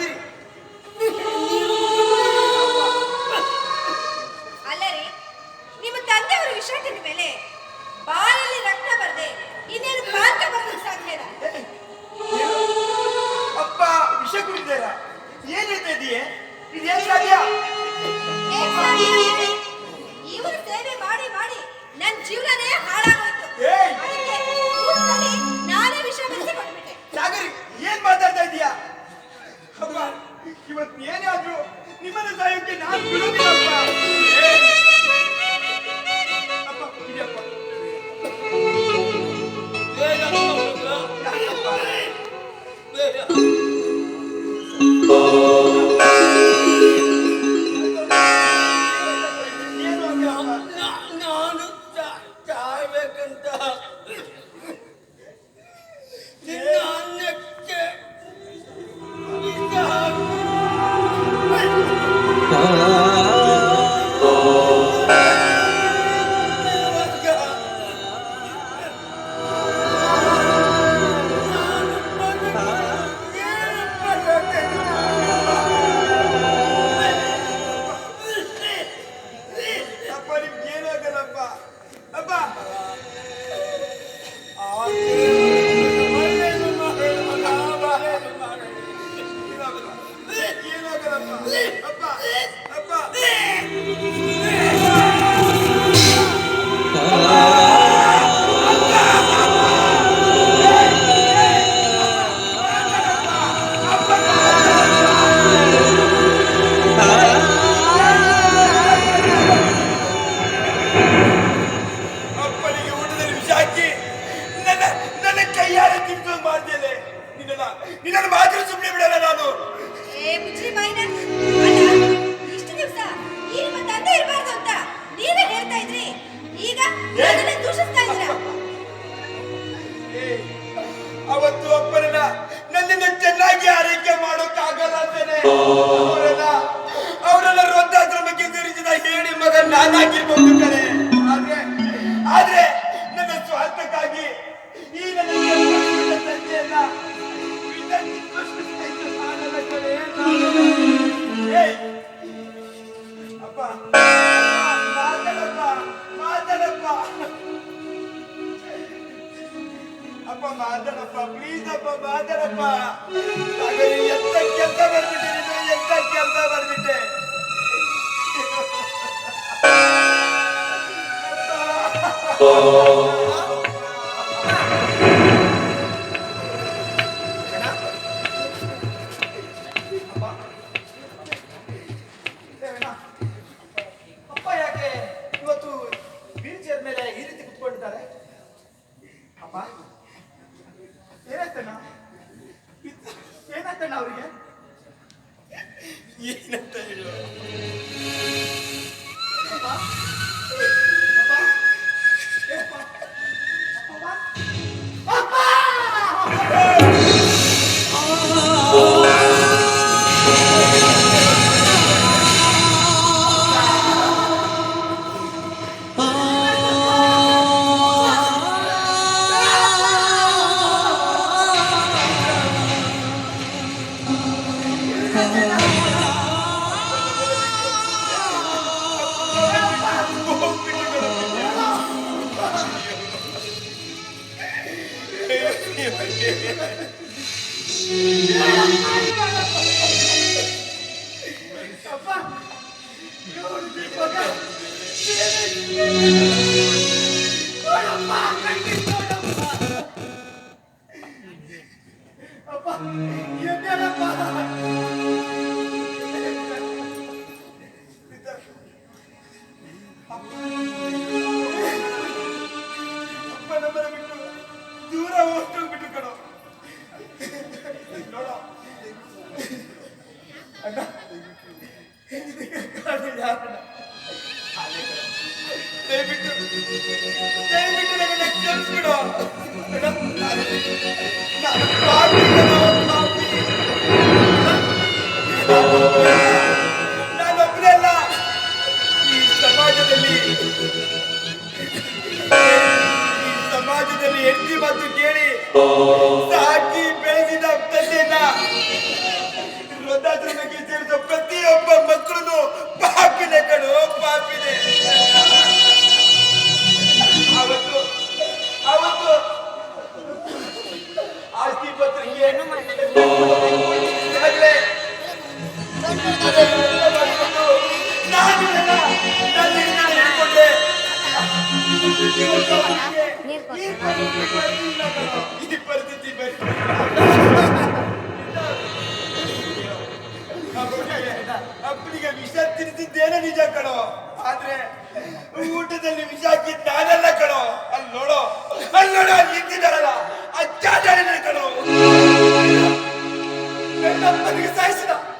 ಸಾಗಿರಿ ಅಲ್ಲರಿ ನಿಮ್ಮ ತಂದೆಯವರು ವಿಷ ತಿಂದ ಮೇಲೆ ಬಾಲಲ್ಲಿ ರಕ್ತ ಬರದೆ ಇನ್ನೇನು ಪಾಕ ಬರಲು ಸಾಧ್ಯ ಅಪ್ಪ ವಿಷ ಕುಡಿದಾರ ಏನಿದೆ ಹೇಳ್ತಾ ಇದೇನು ಸಾಧ್ಯ? ಇವರು ಸೇವೆ ಮಾಡಿ ಮಾಡಿ ನನ್ನ ಜೀವನನೇ ಹಾಳಾಗೋಯ್ತು! ಅದಕ್ಕೆ ಊಟದಲ್ಲಿ ನಾನೇ ವಿಷ ಬೆರೆಸಿ ಕೊಟ್ಬಿಟ್ಟೆ. ಸಾಗರಿ ಏನ್ ಮಾತಾಡ್ತಾ ಇದೀಯಾ ಇವತ್ ಏನೇ ಆದ್ರೂ ನಿಮ್ಮನ್ನ ಸಾಯೋಕೆ ನಾನು ಬಿಡೋದಿಲ್ಲಪ್ಪ! ಅಪ್ಪ ಇದೆಯಪ್ಪ ಯಾಕಪ್ಪ? ನಿನ್ನ ನಿನ್ನನ್ನು ಮಾತ್ರ ಸುಮ್ಮನೆ ಬಿಡಲ್ಲ ನಾನು. ಏ ಮುಚ್ಚ್ರಿ ಬಾಯಿನ ಅಲ್ಲ ಇಷ್ಟು ದಿವಸ ಈ ನಿಮ್ಮ ತಂದೆ ಇರಬಾರ್ದು ಅಂತ ನೀವೇ ಹೇಳ್ತಾ ಇದ್ರಿ. ಈಗ ನನ್ನನ್ನೇ ದೂಷಿಸ್ತಾ ಇದ್ದೀರಾ? ಏ, ಅವತ್ತು ಅಪ್ಪನನ್ನ ನನ್ನಿಂದ ಚೆನ್ನಾಗಿ ಆರೈಕೆ ಮಾಡೋಕ್ಕಾಗಲ್ಲ ಅಂತಾನೆ. ಅವರೆಲ್ಲ ಅವರನ್ನ ವೃದ್ಧಾಶ್ರಮಕ್ಕೆ ಸೇರಿಸಿದ ಹೇಳಿ ಮಗ ನಾನಾಗಿರ್ಬೋದು ಕಣೆ ಅಪ್ಪ ಮಾತಾಡಪ್ಪ ಪ್ಲೀಸ್ ಅಪ್ಪ ಮಾತಾಡಪ್ಪ ಹಾಗಾದ್ರೆ ಎಂತ ಕೆಲಸ ಬರ್ಬಿಟ್ಟೆ ನೀನು ಎಂತ ಕೆಲಸ ಬರ್ಬಿಟ್ಟೆ ಅಪ್ಪ ಏನಾಯ್ತಣ್ಣ ಅವರಿಗೆ? ಏನಂತ ಹೇಳು? ಅಪ್ಪ ನೋಡು ದೀಪಕ ನೋಡಪ್ಪ ಸಮಾಜದಲ್ಲಿ ಈ ಸಮಾಜದಲ್ಲಿ ಹೆಂಡತಿ ಮಾತು ಕೇಳಿ ಸಾಕಿ ಬೆಳೆಸಿದ ತಂದೆಯನ್ನ ಇವತ್ತು ವಿಷ ತಿನ್ನಿದ್ದೇನೆ ನಿಜ ಕಣೋ ಆದ್ರೆ ಊಟದಲ್ಲಿ ವಿಷ ಹಾಕಿದ್ ಕಣೋ ಅಲ್ಲಿ ನೋಡೋ ಅಲ್ಲಿ ಅಲ್ಲಿ ಸಾಯಿಸಿ